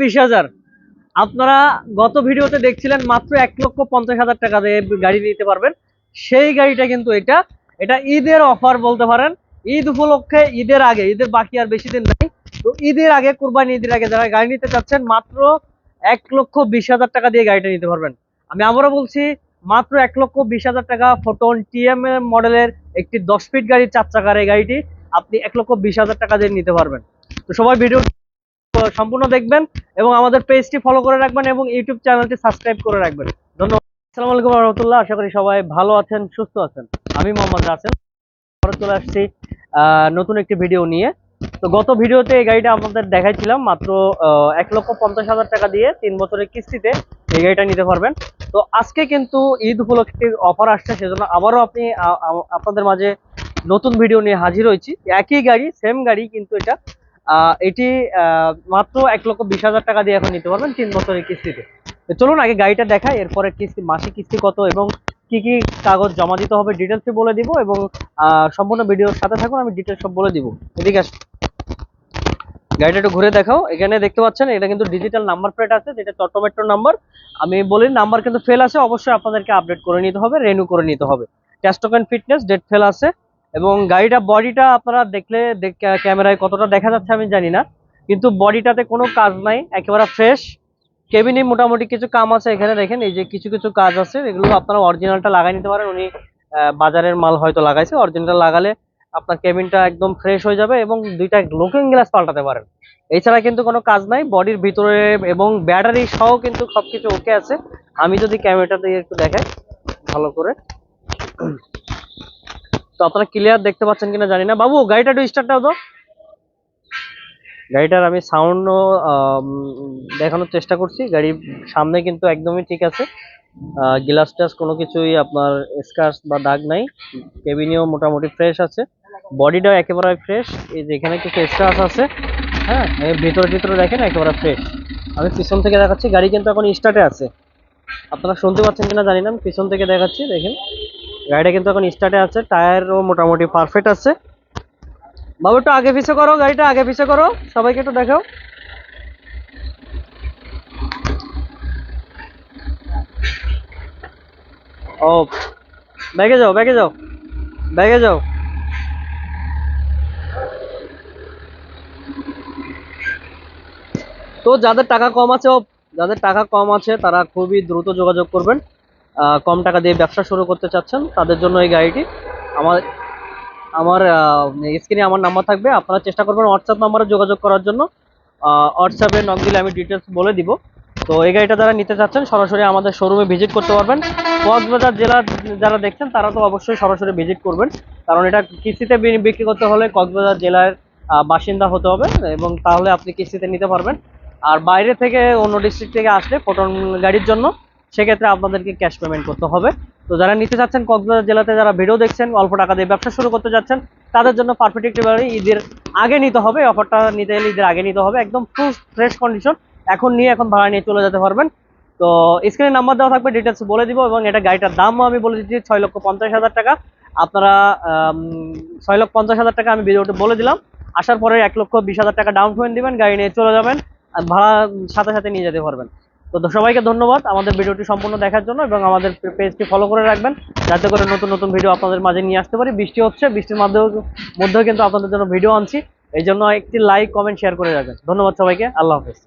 বিশ হাজার। আপনারা গত ভিডিওতে দেখছিলেন মাত্র এক লক্ষ পঞ্চাশ হাজার টাকা দিয়ে গাড়ি নিতে পারবেন। সেই গাড়িটা কিন্তু এটা এটা ঈদের অফার বলতে পারেন। ঈদ উপলক্ষে, ঈদের আগে, ঈদের বাকি আর বেশি দিন নাই। তো ঈদের আগে, কুরবানি ঈদের আগে যারা গাড়ি নিতে চাচ্ছেন, মাত্র এক লক্ষ বিশ হাজার টাকা দিয়ে গাড়িটা নিতে পারবেন। আমি আবারও বলছি, মাত্র এক লক্ষ বিশ হাজার টাকা ফোটন টিএম মডেলের একটি দশ ফিট গাড়ির চার চাকার এই গাড়িটি আপনি এক লক্ষ বিশ হাজার টাকা দিয়ে নিতে পারবেন। তো সবাই ভিডিও সম্পূর্ণ দেখবেন এবং আমাদের পেজটি ফলো করে রাখবেন এবং ইউটিউব চ্যানেলটি সাবস্ক্রাইব করে রাখবেন। ধন্যবাদ। আসসালামু আলাইকুম রহমতুল্লাহ। আশা করি সবাই ভালো আছেন, সুস্থ আছেন। আমি মোহাম্মদ রাসেল। চলে আসছি নতুন একটি ভিডিও নিয়ে। তো গত ভিডিওতে এই গাড়িটা আপনাদের দেখাইছিলাম, মাত্র এক লক্ষ পঞ্চাশ হাজার টাকা দিয়ে তিন বছরের কিস্তিতে এই গাড়িটা নিতে পারবেন। তো আজকে কিন্তু ঈদ উপলক্ষে অফার আসছে, সেজন্য আবারও আপনি আপনাদের মাঝে নতুন ভিডিও নিয়ে হাজির হয়েছি। একই গাড়ি সেম গাড়ি, কিন্তু এটা এটি মাত্র এক লক্ষ বিশ হাজার টাকা দিয়ে এখন নিতে পারবেন তিন বছরের কিস্তিতে। চলুন আগে গাড়িটা দেখাই, এরপরে কিস্তি, মাসিক কিস্তি কত এবং কি কি কাগজ জমা দিতে হবে ডিটেলসে বলে দিব এবং সম্পূর্ণ ভিডিওর সাথে থাকুন, আমি ডিটেলস সব বলে দিব। এদিকে আসুন গাড়িটা একটু ঘুরে দেখাও। এখানে দেখতে পাচ্ছেন, এটা কিন্তু ডিজিটাল নাম্বার প্লেট আছে, যেটা চট্ট মেট্রো নাম্বার আমি বলি নাম্বার কিন্তু ফেল আছে, অবশ্যই আপনাদেরকে আপডেট করে নিতে হবে রেনু করে নিতে হবে। টেস্টোকেন ফিটনেস ডেট ফেল আছে। এবং গাড়িটা বডিটা আপনারা দেখলে দেখ- ক্যামেরায় কতটা দেখা যাচ্ছে আমি জানি না, কিন্তু বডিটাতে কোনো কাজ নাই, একেবারে ফ্রেশ কেবিনে মোটামুটি কিছু কাম আছে এখানে দেখেন, এই যে কিছু কিছু কাজ আছে, এগুলো আপনারা অরিজিনালটা লাগাই নিতে পারেন, উনি বাজারের মাল হয়তো লাগাইছে অরিজিনালটা লাগালে আপনার কেবিনটা একদম ফ্রেশ হয়ে যাবে এবং দুইটা লুকিং গ্লাস পাল্টাতে পারেন। এছাড়া কিন্তু কোনো কাজ নাই বডির ভিতরে এবং ব্যাটারি সহ কিন্তু সবকিছু ওকে আছে। আমি যদি ক্যামেরাটা দিয়ে একটু দেখাই, ভালো করে। তো আপনারা ক্লিয়ার দেখতে পাচ্ছেন কিনা জানি না। বাবু, গাড়িটা একটু স্টার্ট দাও তো। গাড়িটার আমি সাউন্ডও দেখানোর চেষ্টা করছি। গাড়ির সামনে কিন্তু একদমই ঠিক আছে। গ্লাস টাস কোনো কিছুই আপনার স্কার্স বা দাগ নাই। কেবিনেও মোটামুটি ফ্রেশ আছে। বডিটাও একেবারে ফ্রেশ এই যে এখানে কিছু স্কার্স আছে। হ্যাঁ ভিতরে ভিতরে দেখেন একেবারে ফ্রেশ আমি পিছন থেকে দেখাচ্ছি। গাড়ি কিন্তু এখন স্টার্টে আছে। আপনারা শুনতে পাচ্ছেন কিনা জানি না। আমি পিছন থেকে দেখাচ্ছি, দেখেন। গাড়িটা কিন্তু এখন স্টার্টে আছে টায়ারও মোটামুটি পারফেক্ট আছে। বাবু একটু আগে পিছে করো, গাড়িটা আগে পিছে করো, সবাইকে একটু দেখাও। ও, ব্যাগে যাও ব্যাগে যাও ব্যাগে যাও। তো যাদের টাকা কম আছে ও যাদের টাকা কম আছে, তারা খুবই দ্রুত যোগাযোগ করবেন। কম টাকা দিয়ে ব্যবসা শুরু করতে চাচ্ছেন, তাদের জন্য এই গাড়িটি। আমার আমার স্ক্রিনে আমার নাম্বার থাকবে, আপনারা চেষ্টা করবেন হোয়াটসঅ্যাপ নাম্বারে যোগাযোগ করার জন্য। হোয়াটসঅ্যাপে নক দিলে আমি ডিটেলস বলে দিব। তো এই গাড়িটা যারা নিতে চাচ্ছেন, সরাসরি আমাদের শোরুমে ভিজিট করতে পারবেন। কক্সবাজার জেলার যারা দেখছেন, তারা তো অবশ্যই সরাসরি ভিজিট করবেন। কারণ এটা কিস্তিতে বিক্রি করতে হলে কক্সবাজার জেলার বাসিন্দা হতে হবে এবং তাহলে আপনি কিস্তিতে নিতে পারবেন। আর বাইরে থেকে অন্য ডিস্ট্রিক্ট থেকে আসলে ফোটন গাড়ির জন্য সেক্ষেত্রে আপনাদেরকে ক্যাশ পেমেন্ট করতে হবে। তো যারা নিতে চাচ্ছেন, কক্সবাজার জেলাতে যারা ভিডিও দেখছেন, অল্প টাকা দিয়ে ব্যবসা শুরু করতে যাচ্ছেন, তাদের জন্য পারফেক্ট গাড়ি ঈদের আগে নিতে হবে অফারটা নিতে গেলে ঈদের আগে নিতে হবে, একদম ফুল ফ্রেশ কন্ডিশন এখন নিয়ে, এখন ভাড়া নিয়ে চলে যেতে পারবেন। তো স্ক্রিনে নাম্বার দেওয়া থাকবে ডিটেলস বলে দিব এবং এটা গাড়িটার দামও আমি বলে দিচ্ছি, ছয় লক্ষ পঞ্চাশ হাজার টাকা। আপনারা ছয় লক্ষ পঞ্চাশ হাজার টাকা আমি ভিডিওতে বলে দিলাম। আসার পরে এক লক্ষ বিশ হাজার টাকা ডাউন পেমেন্ট দিবেন, গাড়ি নিয়ে চলে যাবেন ভাড়া সাথে সাথে নিয়ে যেতে পারবেন। তো সবাইকে ধন্যবাদ আমাদের ভিডিওটি সম্পূর্ণ দেখার জন্য এবং আমাদের পেজটি ফলো করে রাখবেন যাতে করে নতুন নতুন ভিডিও আপনাদের মাঝে নিয়ে আসতে পারি। বৃষ্টি হচ্ছে, বৃষ্টির মাধ্যমে মধ্যেও কিন্তু আপনাদের জন্য ভিডিও আনছি। এই জন্য একটি লাইক কমেন্ট শেয়ার করে রাখবেন। ধন্যবাদ সবাইকে, আল্লাহ হাফেজ।